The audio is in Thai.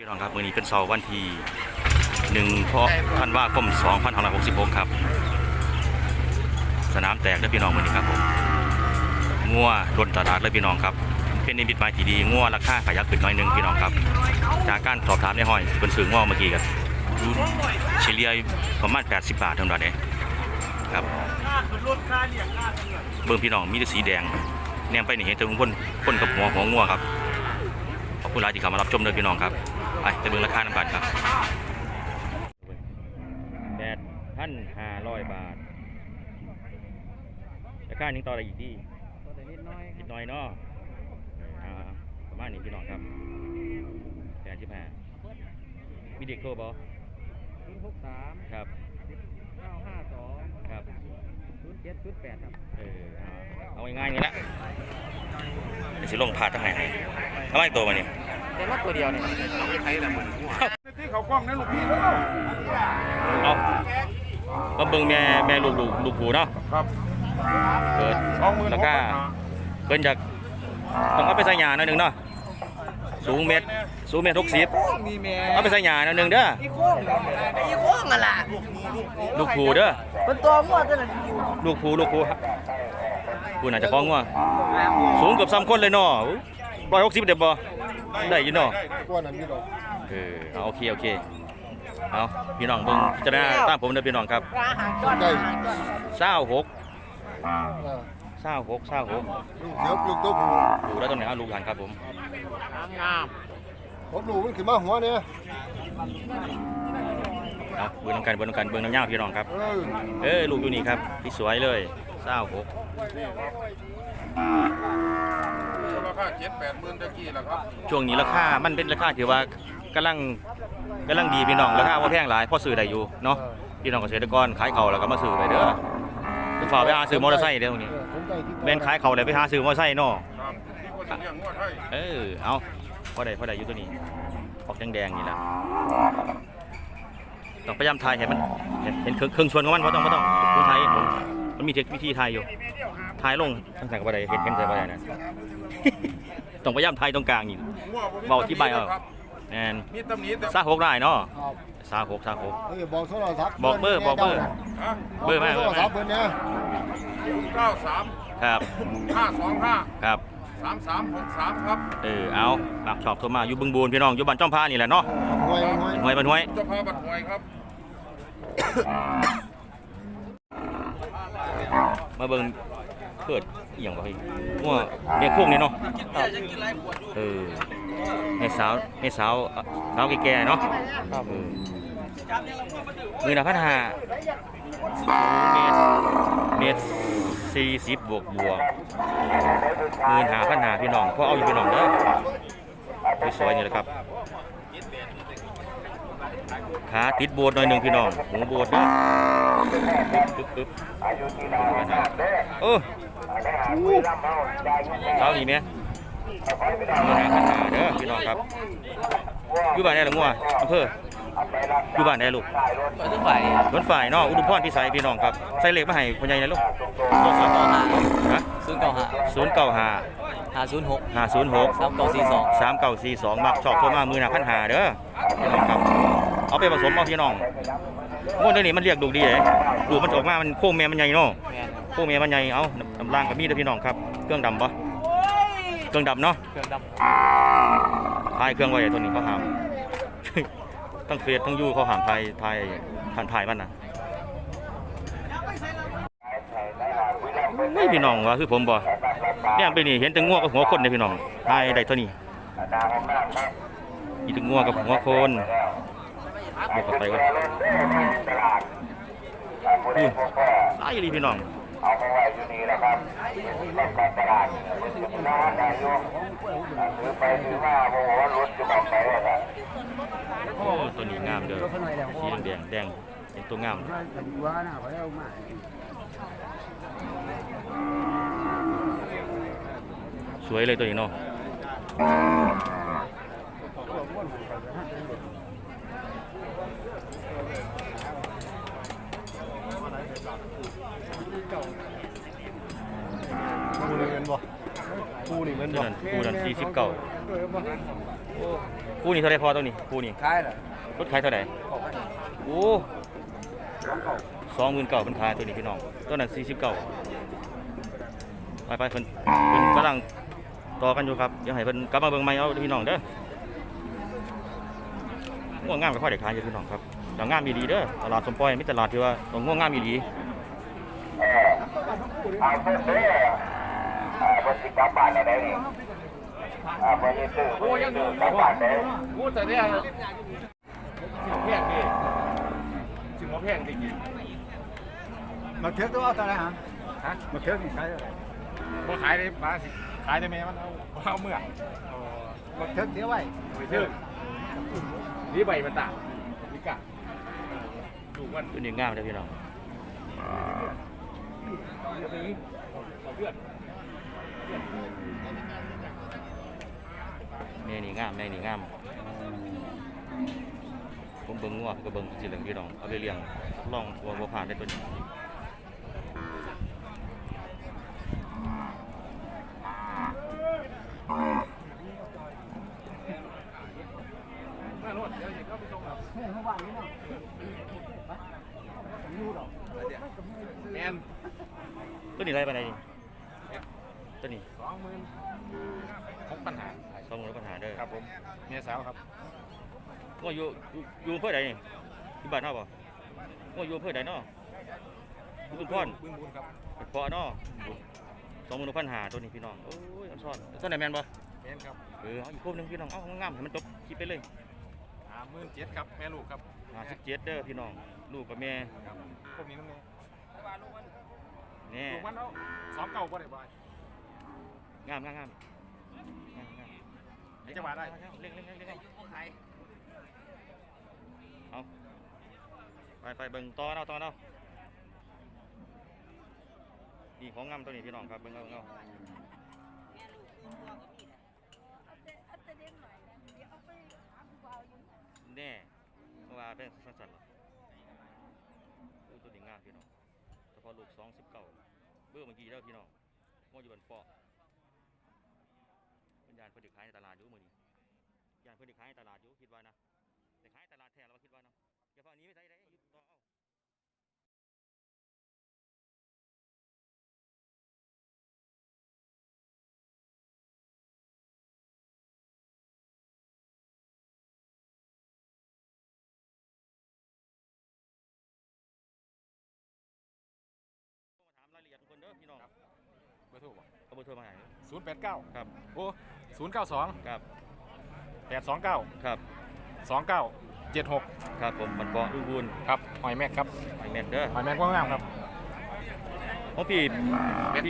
พี่น้องครับมือนี้เป็นเสาร์วันที่หนึ่งเพราะธันว่าคม2566 ครับ สนามแตกแล้วพี่น้องมือนี้ครับผมงัวล้นตลาดเลยพี่น้องครับ เป็นนิมิตหมายที่ดีงัวราคาขยับขึ้นน้อยหนึงพี่น้องครับ จากการสอบถามในห้อยเป็นสื่องัวเมื่อกี้กันอยู่เฉลี่ยประมาณ 80 บาทเท่านั้นเองครับเบิ่งพี่น้องมีแต่สีแดงแนมไปนี่เห็นแต่คนคนกับหัวหัวงัวครับขอบคุณหลายที่เข้ามารับชมด้วยพี่น้องครับ ไปไปเบิ่งราคาน้ำบัตรครับแปดพันห้าร้อยบาท ราคานี้ต่ออะไรอีกที่ตัวแต่นิดน้อยนิดน่อยเนาะประมาณนี้พี่น้องครับแปดสิบห้ามีเด็กโทรบอศูนย์หกสามครับเก้าห้าสองครับศูนย์เจ็ดศูนย์แปดครับ เออ เอาเอาง่ายๆนี่แหละเดี๋ยวสิลงพาดทั้งไหนให้ทำไมตัวมาเนี่ย แต่ละตัวเดียวเนี่ยที่เขากล้องนะลูกพี่เอาก็เบิ่งแม่แม่ลูกลูกลูกผูเนาะครับเปิดสองหมื่นราคาเกินจากต้องเอาไปใส่หยาหน่อยหนึงเนาะสูงเมตรสูงเมตรหกสิบมีแม่เอาไปใส่หยาหน่อยหนึงเด้ออีโค้งอีโค้งอะล่ะลูกผูเด้อเป็นตัวมั่วตัวนั้นลูกผูลูกผูผูน่าจะคล้องงัวสูงเกือบซ้ำคนเลยเนาะร้อยหกสิบเด็บบ่ ได้อยู่เนาะตัวนั้นนี่หรอเออเอาโอเคโอเคเอาพี่น้องเบิ่งพิจารณาตามผมเด้อพี่น้องครับปลาหางจอดได้เศร้าหกเศร้าหกเศร้าหกลูกเดี๋ยวลูกตัวผู้ดูแล้วตรงไหนเอาลูกหันครับผมงามผมลูมันขึ้นมาหัวเนี่ยเอาเบิ่งน้ำกันเบิ่งน้ำกันเบิ่งน้ำยาวพี่น้องครับเออเอ้ยลูกอยู่นี่ครับที่สวยเลยเศร้าหก คาเจ็ดแปดหมื่นตะกี้แล้วครับช่วงนี้ราคา มันเป็นราคาที่ว่ากำลังกำลังดีพี่น้อง ราคาว่าแพงหลายพอซื้อได้อยู่เนาะ พี่น้องเกษตรกรขายเขาแล้วก็มาซื้อไปเด้อไปฝ่ากไปหาซื้อมอเตอร์ไซค์เด้อตรงนี้แม่นขายเขาวเลยไปหาซื้อมอเตอร์ไซค์เนาะ ครับที่คนเลี้ยงงวดให้เออ เอาพอได้พอได้อยู่ตัวนี้ ออกแดงๆนี่แหละต้องพยายามถ่ายเห็นมันเห็นเห็นเครื่องเครื่องชวนของมันเพราะต้องเพราะต้องดูถ่ายมันมีเทควิธีถ่ายอยู่ถ่ายลงทั้งแต่ก็บ่ได้เห็นเห็นใส่บ่ได้นะ ต้องพยายามถ่ายตรงกลางนี่งัวบ่มีเบาที่ใบเอาครับแอนมีตำหนิแต่ซาหกได้เนาะครับซาหกซาหกเฮ้ยบอกโทรศัพท์บอกเบอร์บอกเบอร์ฮะเบอร์มาโทรศัพท์เบอร์เนี่ยเก้าสามครับห้าสองห้าครับสามสามหกสามครับ เออ เอาหลักชอบโทรมาอยู่บึงบูนพี่น้องอยู่บ้านจ้อมพานี่แหละเนาะหวยหวยหวยบ้านหวยเจ้าพ่อบัตรหวยครับ มาเบิ่ง เกิดอหย่างบ่เฮ้ยว่าเมียโค้งนี่เนาะเออแม่สาวแม่สาวเอ่อสาวแก่ๆเนาะครับเออมือละพันห้าเมตรเมตรสี่สิบบวกบวกมือหาพันหาพี่น้องพอเอาอยู่พี่น้องเด้อสวยๆนี่แหละครับขาติดโบดหน่อยหนึ่งพี่น้องหูโบดเด้อปึ๊บปึ๊บเออ เช้าดีไหมมือหาพันหาเด้อพี่น้องครับอยู่บ้านไหนล่ะงัวอำเภออยู่บ้านไหนลูกตัวทุกฝ่ายรถฝ่ายเนาะอุดมพรพิสัยพี่น้องครับใส่เหล็กมาให้พ่อใหญ่นะลูกตัวสองต่อห้าฮะศูนย์เก้าห้าศูนย์เก้าห้าห้าศูนย์หกห้าศูนย์หกสามเก้าสี่สองสามเก้าสี่สองมักชอบโทรมามือหนาพันหาเด้อพี่น้องครับเอาไปผสมเอาพี่น้องโม่เดี๋ยวนี้มันเรียกดูกดีเลยดูกมันออกมา มันโค้งแม่มันใหญ่เนาะแมน ครับโค้งแม่มันใหญ่เอาน้ำล่างกับมีเด้อพี่น้องครับ เครื่องดำปะเครื่องดำเนาะ เครื่องดทายเครื่องไว้ตัวนี้เขาหามทั้งเฟซทั้งยูเขาหามทายทายผ่านถ่ายมันนะไม่พี่น้องว่าคือผมบ่เนี่ยไปนี่เห็นแต่งัวกับหัวคนเลยพี่น้องทายได้เท่านี้มีแต่งัวกับหัวคนบวกเเอาไปไว้อยู่นี่นะครับเป็นการตลาดเป็นสิน้านายกถือไปถือมาโอ้โหรถจะบอกไปเลยครับโอ้ตัวนี้งามเด้อสีแดงแดงเป็นตัวงามสวยเลยตัวนี้เนาะ ตัวนั้นตัวนั้นสี่สิบเก้าคู่นี้เท่าไหรพอตัวนี้คู่นี้ขายเหรอรถขายเท่าไหร่บอกให้โอ้สองหมื่นเก่าเป็นขายตัวนี้พี่น้องตัวนั้นสี่สิบเก้าไปไปเพิ่นเพิ่นกำลังต่อกันอยู่ครับเดี๋ยวให้เพิ่นกลับมาเบิ่งใหม่เอาเด้อพี่น้องเด้อง่วงงามก็ค่อยได้ขายอยู่พี่น้องครับแต่งามมีดีเด้อตลาดสมปอยมีตลาดที่ว่าต้องง่วงงามมีดี เอาเพื่อนเลยอ่าบนสิกลับบ้านอะไรนี่อ่าบนยี่ตื้อบนยี่ตื้อกลับบ้านเลยพูดแต่เนี่ยสิงแพงดิสิงแพงจริงมาเทือกตัวเอาตัวไหนฮะฮะมาเทือกนี่ใช้อะไรๆพอขายได้ปลาสิขายได้ไหมมันเอาเอาเมื่อมาเทือกเสียไว้ไปเถอะนี่ใบมันต่างนี่กะถูกมันตัวนี้งามเด้อพี่น้อง แม่นี่งามแม่นี่งามผมเบิ่งงัวก็เบิ่งสิเหลืองพี่น้องเอาไปเลี้ยงลองวัววัวผ่านได้ตัวนี้ แมน ตัวนี้ไรไปไหนนี่ตัวนี้สองหมื่นหกปัญหาสองหมื่นปัญหาเด้อครับผมเมียสาวครับงัวอยู่อยู่อยู่อำเพื่อใดนี่อยู่บ้านเฮาบ่งัวอยู่อำเพื่อใดเนาะอยู่บุญพรบึ้งบุญครับเป็นเพาะเนาะสองหมื่นปัญหาตัวนี้พี่น้องโอ้ยอันซ่อนตัวไหนแม่นบ่แมนครับเออเอาอีกคู่หนึงพี่น้องเอางามๆให้มันจบคลิปไปเลยห้าหมื่นเจ็ดครับแม่ลูกครับห้าสิบเจ็ดเด้อพี่น้องลูกกับแม่ครับพวกนี้น้องเนยแน่ลูกมันเอาสองเก่าก็ได้บ่อยงามงามงามงามงามให้จะมาได้เร่งเร่งเร่งเร่งเอาไปไปเบิ่งต่อเอาต่อเอานี่ของงามตัวนี้พี่น้องครับเบิ่งเอาเบิ่งเอาแน่เพราะว่าเป็นสั้นๆหรออู้ตัวนี้งามพี่น้อง พอลูกสองสิบเก้าเบื่อเมื่อกี้แล้วพี่น้องมออยู่บนเปาะเป็นยานเพื่อขายในตลาดอยู่มือนี้ยานเพื่อขายในตลาดอยู่คิดว่านะแต่ขายในตลาดแทนเราคิดว่านะอย่าฟังนี้ไม่ใช่ได้ยุดต่อเอา ละเอียดทุกคนเด้อพี่น้องเบอร์โทรบ่เอาเบอร์โทรมาให้ศูนย์แปดเก้าครับโอ้ศูนย์เก้าสองครับแปดสองเก้าครับสองเก้าเจ็ดหกครับผมมันเปาะลุงบุญครับหอยแม็กครับไอแมนเด้อหอยแม็กว่างามครับของพี่พี่